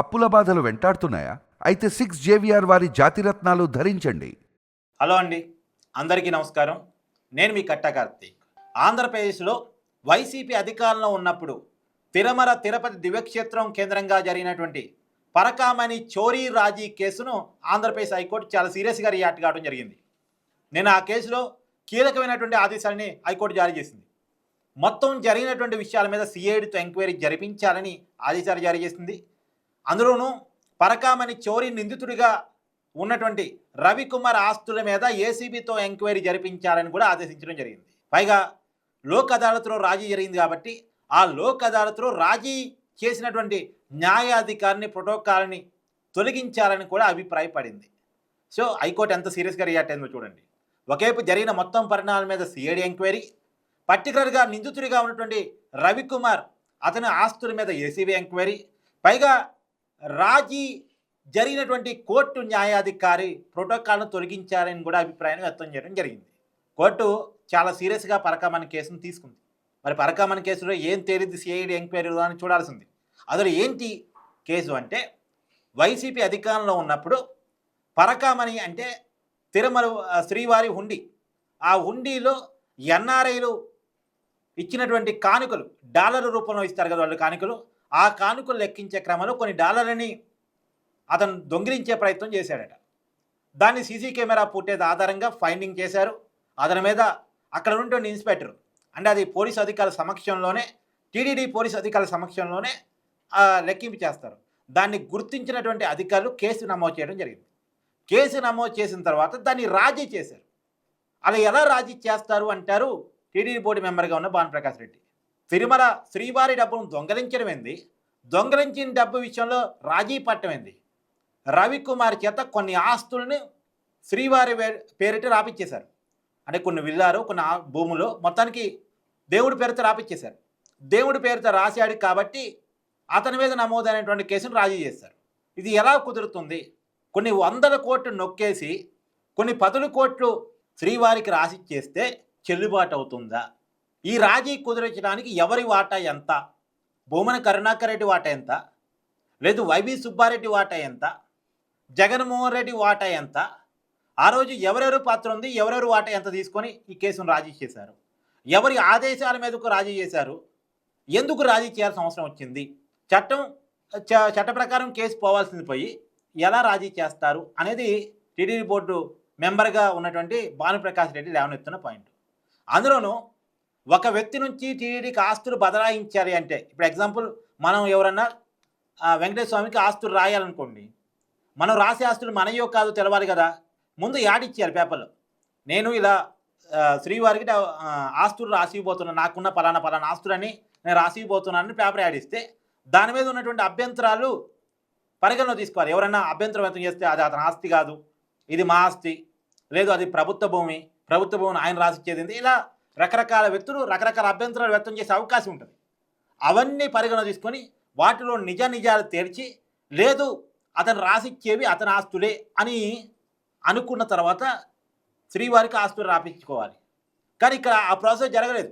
అప్పుల బాధలు వెంటాడుతున్నాయా? అయితే సిక్స్ జేవిఆర్ వారి జాతిరత్నాలు ధరించండి. హలో అండి. అందరికీ నమస్కారం. నేను మీ కట్ట కార్తీక్. ఆంధ్రప్రదేశ్లో వైసీపీ అధికారంలో ఉన్నప్పుడు తిరుమల తిరుపతి దివ్యక్షేత్రం కేంద్రంగా జరిగినటువంటి పరకామణి చోరీ రాజీ కేసును ఆంధ్రప్రదేశ్ హైకోర్టు చాలా సీరియస్గా రియాక్ట్ కావడం జరిగింది. నేను ఆ కేసులో కీలకమైనటువంటి ఆదేశాలని హైకోర్టు జారీ చేసింది. మొత్తం జరిగినటువంటి విషయాల మీద సిఐడితో ఎంక్వైరీ జరిపించాలని ఆదేశాలు జారీ చేసింది. అందులోనూ పరకామణి చోరీ నిందితుడిగా ఉన్నటువంటి రవికుమార్ ఆస్తుల మీద ఏసీబీతో ఎంక్వైరీ జరిపించాలని కూడా ఆదేశించడం జరిగింది. పైగా లోక్ అదాలత్లో రాజీ జరిగింది కాబట్టి ఆ లోక్ అదాలత్లో రాజీ చేసినటువంటి న్యాయాధికారిని ప్రోటోకాల్ని తొలగించాలని కూడా అభిప్రాయపడింది. సో హైకోర్టు ఎంత సీరియస్గా రియాక్ట్ అయిందో చూడండి. ఒకేపు జరిగిన మొత్తం పరిణామాల మీద సిఐడి ఎంక్వైరీ పర్టికులర్గా నిందితుడిగా ఉన్నటువంటి రవికుమార్ అతని ఆస్తుల మీద ఏసీబీ ఎంక్వైరీ పైగా రాజీ జరిగినటువంటి కోర్టు న్యాయాధికారి ప్రోటోకాల్ను తొలగించారని కూడా అభిప్రాయం వ్యక్తం చేయడం జరిగింది. కోర్టు చాలా సీరియస్గా పరకామణి కేసును తీసుకుంది. మరి పరకామణి కేసులో ఏం తేలింది సిఐడి ఎంక్వైరీలో అని చూడాల్సింది. అసలు ఏంటి కేసు అంటే వైసీపీ అధికారంలో ఉన్నప్పుడు పరకామణి అంటే తిరుమల శ్రీవారి హుండీ. ఆ హుండీలో ఎన్ఆర్ఐలు ఇచ్చినటువంటి కానుకలు డాలర్ రూపంలో ఇస్తారు కదా వాళ్ళు కానుకలు ఆ కానుకలు లెక్కించే క్రమంలో కొన్ని డాలర్లని అతను దొంగిలించే ప్రయత్నం చేశాడట. దాన్ని సీసీ కెమెరా ఫుటేజ్ ఆధారంగా ఫైండింగ్ చేశారు. అతని మీద అక్కడ ఉన్నటువంటి ఇన్స్పెక్టర్ అంటే అది పోలీస్ అధికారుల సమక్షంలోనే టీడీడీ పోలీస్ అధికారుల సమక్షంలోనే లెక్కింపు చేస్తారు. దాన్ని గుర్తించినటువంటి అధికారులు కేసు నమోదు చేయడం జరిగింది. కేసు నమోదు చేసిన తర్వాత దాన్ని రాజీ చేశారు. అలా ఎలా రాజీ చేస్తారు అంటారు టీడీడీ బోర్డు మెంబర్గా ఉన్న భానుప్రకాష్ రెడ్డి. తిరుమల శ్రీవారి డబ్బును దొంగలించడం ఏంది? దొంగలించిన డబ్బు విషయంలో రాజీ పట్టమైంది రవికుమార్ చేత కొన్ని ఆస్తులను శ్రీవారి పేరిట రాపిచ్చేశారు. అంటే కొన్ని విల్లారు కొన్ని భూములు మొత్తానికి దేవుడి పేరుతో రాపిచ్చేశారు. దేవుడి పేరుతో రాశాడు కాబట్టి అతని మీద నమోదైనటువంటి కేసును రాజీ చేశారు. ఇది ఎలా కుదురుతుంది? కొన్ని వందల కోట్లు నొక్కేసి కొన్ని పదుల కోట్లు శ్రీవారికి రాసిచ్చేస్తే చెల్లుబాటు అవుతుందా? ఈ రాజీ కుదిరించడానికి ఎవరి వాటా ఎంత? భూమన కరుణాకర్ రెడ్డి వాటా ఎంత? లేదు వైవి సుబ్బారెడ్డి వాటా ఎంత? జగన్మోహన్ రెడ్డి వాటా ఎంత? ఆ రోజు ఎవరెవరు పాత్ర ఉంది? ఎవరెవరు వాటా ఎంత తీసుకొని ఈ కేసును రాజీ చేశారు? ఎవరి ఆదేశాల మీదకు రాజీ చేశారు? ఎందుకు రాజీ చేయాల్సిన అవసరం వచ్చింది? చట్టం చ- చట్ట ప్రకారం కేసు పోవాల్సింది పోయి ఎలా రాజీ చేస్తారు అనేది టీడీపీ బోర్డు మెంబర్గా ఉన్నటువంటి భానుప్రకాష్ రెడ్డి లేవనెత్తున్న పాయింట్. అందులోనూ ఒక వ్యక్తి నుంచి టీడీడీకి ఆస్తులు బదలాయించాలి అంటే ఇప్పుడు ఎగ్జాంపుల్ మనం ఎవరన్నా వెంకటేశ్వర స్వామికి ఆస్తులు రాయాలనుకోండి మనం రాసే ఆస్తులు మనయో కాదు తెలవాలి కదా ముందు యాడ్ ఇచ్చారు పేపర్లో. నేను ఇలా శ్రీవారికి ఆస్తులు రాసిపోతున్నాను నాకున్న పలానా పలానా ఆస్తులని నేను రాసిపోతున్నానని పేపర్ యాడ్ ఇస్తే దాని మీద ఉన్నటువంటి అభ్యంతరాలు పరిగణలో తీసుకోవాలి. ఎవరైనా అభ్యంతరం వ్యక్తం చేస్తే అది అతని ఆస్తి కాదు ఇది మా ఆస్తి లేదు అది ప్రభుత్వ భూమి ప్రభుత్వ భూమిని ఆయన రాసిచ్చేది ఇలా రకరకాల వ్యక్తులు రకరకాల అభ్యంతరాలు వ్యక్తం చేసే అవకాశం ఉంటుంది. అవన్నీ పరిగణన తీసుకొని వాటిలో నిజ నిజాలు తేల్చి లేదు అతను రాసిచ్చేవి అతని ఆస్తులే అని అనుకున్న తర్వాత శ్రీవారికి ఆస్తులు రాపించుకోవాలి. కానీ ఇక్కడ ఆ ప్రాసెస్ జరగలేదు.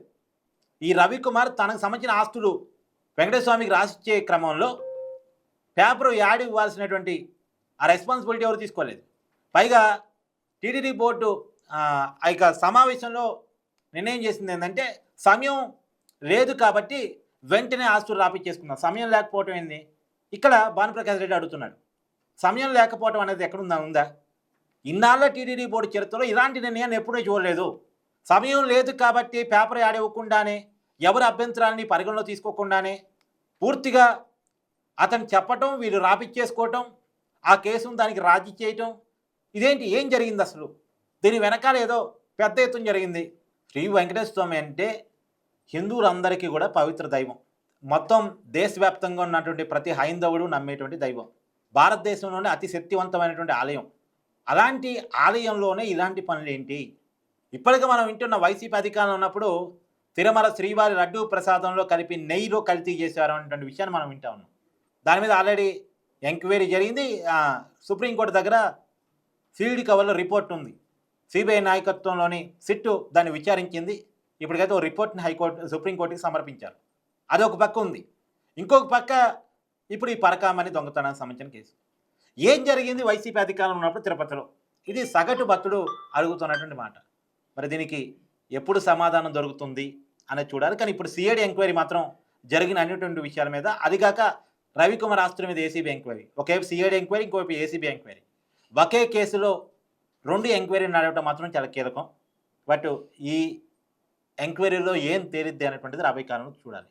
ఈ రవికుమార్ తనకు సంబంధించిన ఆస్తులు వెంకటేశ్వర రాసిచ్చే క్రమంలో పేపర్ యాడ్ ఇవ్వాల్సినటువంటి ఆ రెస్పాన్సిబిలిటీ ఎవరు తీసుకోలేదు. పైగా టీడీడీ బోర్డు ఆ యొక్క సమావేశంలో నిర్ణయం చేసింది ఏంటంటే సమయం లేదు కాబట్టి వెంటనే ఆస్తులు రాపించేసుకుందాం సమయం లేకపోవటం ఏంది? ఇక్కడ భానుప్రకాష్ రెడ్డి అడుగుతున్నాడు. సమయం లేకపోవటం అనేది ఎక్కడుందా? ఉందా? ఇన్నాళ్ళ టీడీడీ బోర్డు చరిత్రలో ఇలాంటి నిర్ణయాన్ని ఎప్పుడూ చూడలేదు. సమయం లేదు కాబట్టి పేపర్ యాడ్ ఇవ్వకుండానే ఎవరి అభ్యంతరాలని పరిగణలో తీసుకోకుండానే పూర్తిగా అతను చెప్పటం వీళ్ళు రాపిచ్చేసుకోవటం ఆ కేసును దానికి రాజీ చేయటం ఇదేంటి? ఏం జరిగింది అసలు? దీని వెనకాల ఏదో పెద్ద ఎత్తున జరిగింది. శ్రీ వెంకటేశ్వర స్వామి అంటే హిందువులందరికీ కూడా పవిత్ర దైవం. మొత్తం దేశవ్యాప్తంగా ఉన్నటువంటి ప్రతి హైందవుడు నమ్మేటువంటి దైవం. భారతదేశంలోనే అతి శక్తివంతమైనటువంటి ఆలయం. అలాంటి ఆలయంలోనే ఇలాంటి పనులు ఏంటి ఇప్పటికే మనం వింటున్న వైసీపీ అధికారంలో ఉన్నప్పుడు తిరుమల శ్రీవారి లడ్డు ప్రసాదంలో కలిపి నెయ్యిలో కల్తీ చేశారు అనేటువంటి విషయాన్ని మనం వింటా ఉన్నాం. దాని మీద ఆల్రెడీ ఎంక్వైరీ జరిగింది. సుప్రీంకోర్టు దగ్గర సీల్డ్ కవర్లో రిపోర్ట్ ఉంది. సిబిఐ నాయకత్వంలోని సిట్టు దాన్ని విచారించింది. ఇప్పటికైతే ఓ రిపోర్ట్ని హైకోర్టు సుప్రీంకోర్టుకి సమర్పించారు. అదొక పక్క ఉంది. ఇంకొక పక్క ఇప్పుడు ఈ పరకామని దొంగతనానికి సంబంధించిన కేసు. ఏం జరిగింది? వైసీపీ అధికారంలో ఉన్నప్పుడు తిరుపతిలో. ఇది సగటు భక్తుడు అడుగుతున్నటువంటి మాట. మరి దీనికి ఎప్పుడు సమాధానం దొరుకుతుంది అనేది చూడాలి. కానీ ఇప్పుడు సిఐడి ఎంక్వైరీ మాత్రం జరిగిన అన్నిటువంటి విషయాల మీద. అదిగాక రవికుమార్ ఆస్తుల మీద ఏసీబీ ఎంక్వైరీ. ఒకవైపు సిఐడి ఎంక్వైరీ ఇంకోవైపు ఏసీబీ ఎంక్వైరీ. ఒకే కేసులో రెండు ఎంక్వైరీ నడవటం మాత్రం చాలా కీలకం. బట్ ఈ ఎంక్వైరీలో ఏం తేలిద్ది అనేటువంటిది రాబోయే కాలంలో చూడాలి.